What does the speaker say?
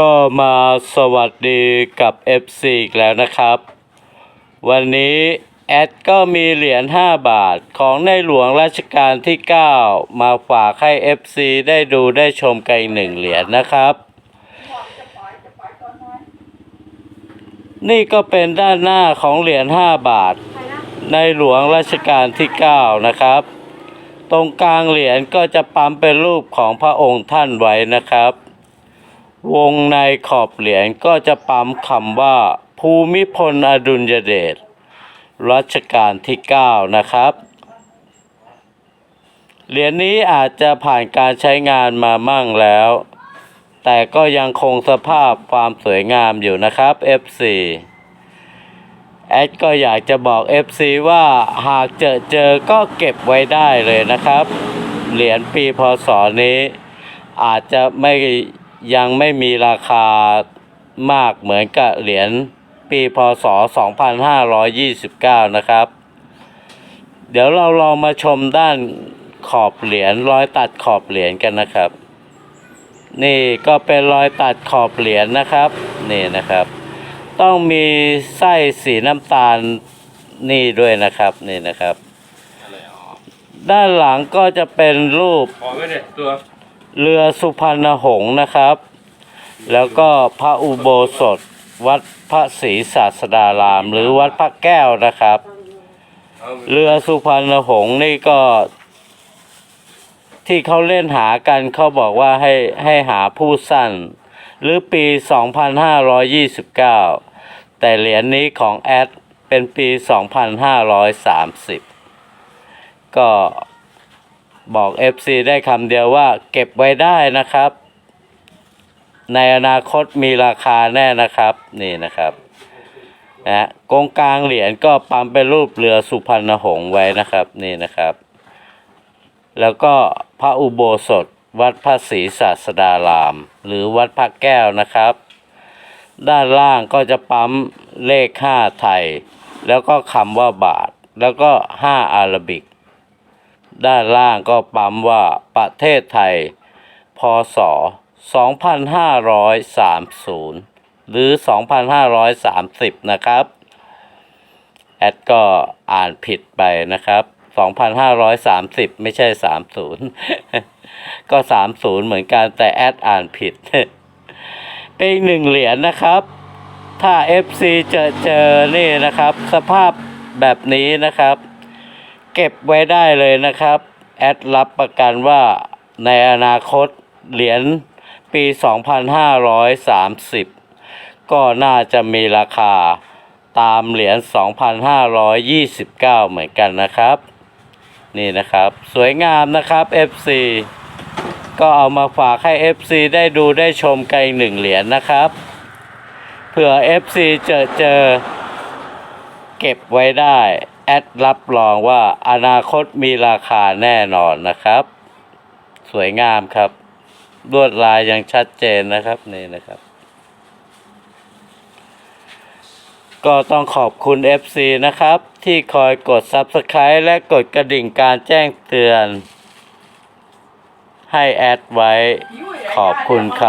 ก็มาสวัสดีกับ FC อีกแล้วนะครับ วันนี้แอดก็มีเหรียญ 5 บาทของในหลวงรัชกาลที่ 9 มาฝากให้ FC ได้ดูได้ชมกันอีกหนึ่งเหรียญนะครับ นี่ก็เป็นด้านหน้าของเหรียญ 5 บาท ในหลวงรัชกาลที่ 9 นะครับ ตรงกลางเหรียญก็จะปั๊มเป็นรูปของพระองค์ท่านไว้นะครับ วงในขอบเหรียญก็จะปั๊มคำว่า ภูมิพลอดุลยเดชรัชกาลที่ 9 นะครับ เหรียญนี้อาจจะผ่านการใช้งานมามั่งแล้ว แต่ก็ยังคงสภาพความสวยงามอยู่นะครับ FC แอดก็อยากจะบอก FC ว่าหากเจอเจอก็เก็บไว้ได้เลยนะครับ เหรียญปีพศนี้ อาจจะไม่ ยังไม่มีราคามากเหมือนกับเหรียญปีพศ 2529 นะครับ เดี๋ยวเราลองมาชมด้านขอบเหรียญรอยตัดขอบเหรียญกันนะครับ นี่ก็เป็นรอยตัดขอบเหรียญนะครับนี่นะครับ ต้องมีไส้สีน้ำตาลนี่ด้วยนะครับนี่นะครับอะไรอ๋อด้านหลังก็จะเป็นรูปพอไหมเนี่ยตัว เรือสุพรรณหงษ์นะครับ แล้วก็พระอุโบสถ วัดพระศรีศาสดาราม หรือวัดพระแก้วนะครับ เรือสุพรรณหงษ์นี่ก็ ที่เขาเล่นหากันเขาบอกว่าให้ให้หาผู้สั้น หรือปี 2529 แต่เหรียญนี้ของแอดเป็นปี 2530 ก็ บอก FC ได้คำเดียวว่าเก็บไว้ได้นะครับ ในอนาคตมีราคาแน่นะครับนี่นะครับนะฮะกงกลางเหรียญก็ปั๊มเป็นรูปเรือสุพรรณหงษ์ไว้นะครับนี่นะครับ แล้วก็พระอุโบสถวัดพระศรีศาสดาราม หรือวัดพระแก้วนะครับ ด้านล่างก็จะปั๊มเลขห้าไทย แล้วก็คำว่าบาท แล้วก็ห้าอาราบิก ด้านล่างก็ปั๊มว่าประเทศไทย พศ 2530 หรือ 2,530 นะครับ แอดก็อ่านผิดไปนะครับ 2,530 ไม่ใช่ 30 ก็ 30 เหมือนกันแต่แอดอ่านผิด เป็นหนึ่งเหรียญนะครับ ถ้า FC เจอเจอนี่นะครับ สภาพแบบนี้นะครับ เก็บไว้ได้เลยนะครับ แอดรับประกันว่าในอนาคตเหรียญปี 2530 ก็น่าจะมีราคาตามเหรียญ 2529 เหมือนกันนะครับ นี่นะครับ สวยงามนะครับ FC ก็เอามาฝากให้ FC ได้ดูได้ชมกันอีกหนึ่งเหรียญนะครับ เผื่อ FC เจอเจอ เก็บไว้ได้ แอดรับรองว่าอนาคตมีราคาแน่นอนนะครับ สวยงามครับ ลวดลายยังชัดเจนนะครับนี่นะครับ ก็ต้องขอบคุณ FC นะครับ ที่คอยกด Subscribe และกดกระดิ่งการแจ้งเตือน ให้แอดไว้ขอบคุณครับ